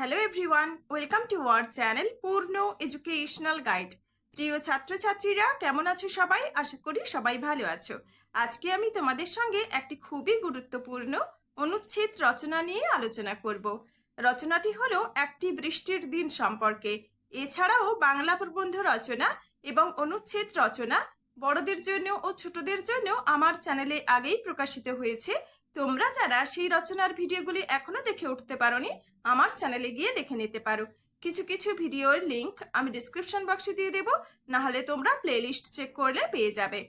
Hello everyone welcome to our channel Purna educational guide প্রিয় ছাত্রছাত্রীরা, কেমন আছো সবাই? আশা করি সবাই ভালো আছো। আজকে আমি তোমাদের সঙ্গে একটি খুবই গুরুত্বপূর্ণ অনুচ্ছেদ রচনা নিয়ে আলোচনা করব। রচনাটি হলো একটি বৃষ্টির দিন সম্পর্কে। এছাড়াও বাংলা প্রবন্ধ রচনা এবং অনুচ্ছেদ রচনা বড়দের জন্য ও ছোটদের জন্য আমার চ্যানেলে আগেই প্রকাশিত হয়েছে। তোমরা যারা সেই রচনার ভিডিওগুলি এখনও দেখে উঠতে পারোনি, আমার চ্যানেলে গিয়ে দেখে নিতে পারো। কিছু কিছু ভিডিওর লিংক আমি ডিসক্রিপশন বক্সে দিয়ে দেবো, নাহলে তোমরা প্লেলিস্ট চেক করলে পেয়ে যাবে।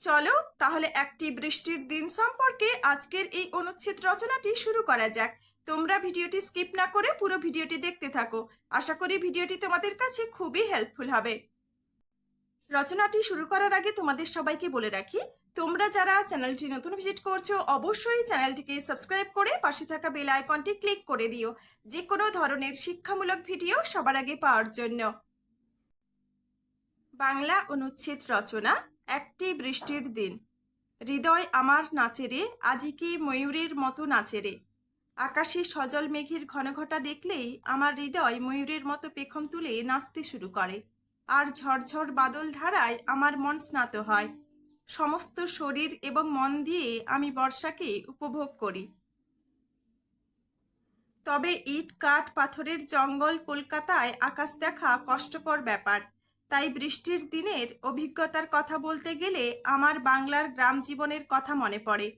চলো তাহলে একটি বৃষ্টির দিন সম্পর্কে আজকের এই অনুচ্ছেদ রচনাটি শুরু করা যাক। তোমরা ভিডিওটি স্কিপ না করে পুরো ভিডিওটি দেখতে থাকো। আশা করি ভিডিওটি তোমাদের কাছে খুবই হেল্পফুল হবে। রচনাটি শুরু করার আগে তোমাদের সবাইকে বলে রাখি, তোমরা যারা চ্যানেলটি নতুন ভিজিট করছ, অবশ্যই চ্যানেলটিকে সাবস্ক্রাইব করে পাশে থাকা বেল আইকনটি ক্লিক করে দিও। যে কোনো ধরনের শিক্ষামূলক ভিডিও সবার আগে পাওয়ার জন্য। বাংলা অনুচ্ছেদ রচনা, একটি বৃষ্টির দিন। হৃদয় আমার নাচেরে আজি কি ময়ূরের মতো নাচেরে আকাশে সজল মেঘের ঘনঘটা দেখলেই আমার হৃদয় ময়ূরের মতো পেখম তুলে নাচতে শুরু করে। আর ঝরঝর বাদল ধারায় আমার মন স্নাত হয়। সমস্ত শরীর এবং মন দিয়ে আমি বর্ষাকে উপভোগ করি। তবে ইট, কাঠ, পাথরের জঙ্গল কলকাতায় আকাশ দেখা কষ্টকর ব্যাপার। তাই বৃষ্টির দিনের অভিজ্ঞতার কথা বলতে গেলে আমার বাংলার গ্রাম জীবনের কথা মনে পড়ে।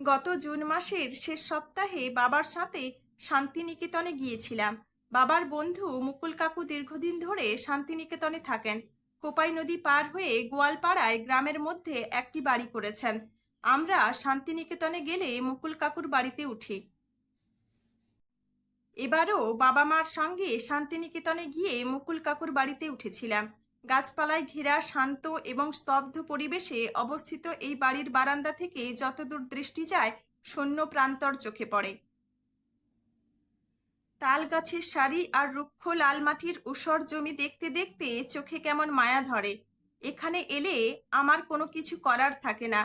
গত জুন মাসের শেষ সপ্তাহে বাবার সাথে শান্তিনিকেতনে গিয়েছিলাম। বাবার বন্ধু মুকুল কাকু দীর্ঘদিন ধরে শান্তিনিকেতনে থাকেন। কোপাই নদী পার হয়ে গোয়ালপাড়ায় গ্রামের মধ্যে একটি বাড়ি করেছেন। আমরা শান্তিনিকেতনে গেলে মুকুল কাকুর বাড়িতে উঠি। এবারও বাবা মার সঙ্গে শান্তিনিকেতনে গিয়ে মুকুল কাকুর বাড়িতে উঠেছিলাম। গাছপালায় ঘেরা, শান্ত এবং স্তব্ধ পরিবেশে অবস্থিত এই বাড়ির বারান্দা থেকে যতদূর দৃষ্টি যায় শূন্য প্রান্তর চোখে পড়ে। তাল গাছের সারি আর রুক্ষ লাল মাটির ঊষর জমি দেখতে দেখতে চোখে কেমন মায়া ধরে। এখানে এলে আমার কোনো কিছু করার থাকে না।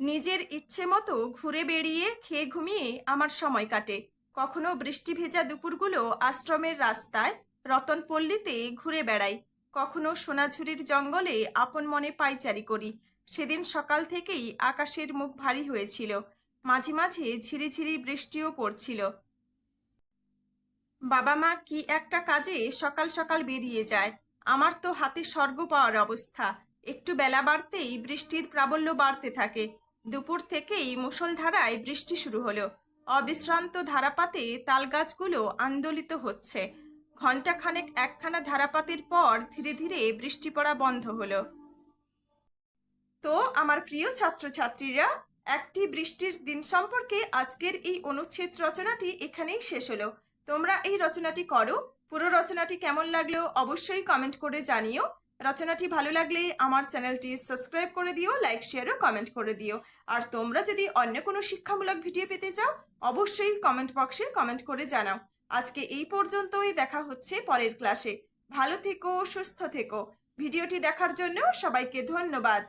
নিজের ইচ্ছে মতো ঘুরে বেড়িয়ে খেয়ে ঘুমিয়ে আমার সময় কাটে। কখনো বৃষ্টি ভেজা দুপুরগুলো আশ্রমের রাস্তায় রতনপল্লীতে ঘুরে বেড়াই। কখনো সোনাঝুরির জঙ্গলে আপন মনে পাইচারি করি। সেদিন সকাল থেকেই আকাশের মুখ ভারী হয়েছিল। মাঝে মাঝে ঝিরিঝিরি বৃষ্টিও পড়ছিল। বাবা মা কি একটা কাজে সকাল সকাল বেরিয়ে যায়। আমার তো হাতে স্বর্গ পাওয়ার অবস্থা। একটু বেলা বাড়তেই বৃষ্টির প্রাবল্য বাড়তে থাকে। দুপুর থেকেই মুষলধারায় বৃষ্টি শুরু হলো। অবিশ্রান্ত ধারাপাতে তালগাছগুলো আন্দোলিত হচ্ছে। ঘণ্টাখানেক একখানা ধারাপাতের পর ধীরে ধীরে বৃষ্টি পড়া বন্ধ হলো। তো, আমার প্রিয় ছাত্রছাত্রীরা একটি বৃষ্টির দিন সম্পর্কে আজকের এই অনুচ্ছেদ রচনাটি এখানেই শেষ হলো। তোমরা এই রচনাটি করো। পুরো রচনাটি কেমন লাগল অবশ্যই কমেন্ট করে জানিও। রচনাটি ভালো লাগলে আমার চ্যানেলটি সাবস্ক্রাইব করে দিও, লাইক, শেয়ার ও কমেন্ট করে দিও। আর তোমরা যদি অন্য কোনো শিক্ষামূলক ভিডিও পেতে চাও, অবশ্যই কমেন্ট বক্সে কমেন্ট করে জানাও। আজকে এই পর্যন্তই দেখা হচ্ছে পরের ক্লাসে। ভালো থেকো, সুস্থ থেকো। ভিডিওটি দেখার জন্য সবাইকে ধন্যবাদ।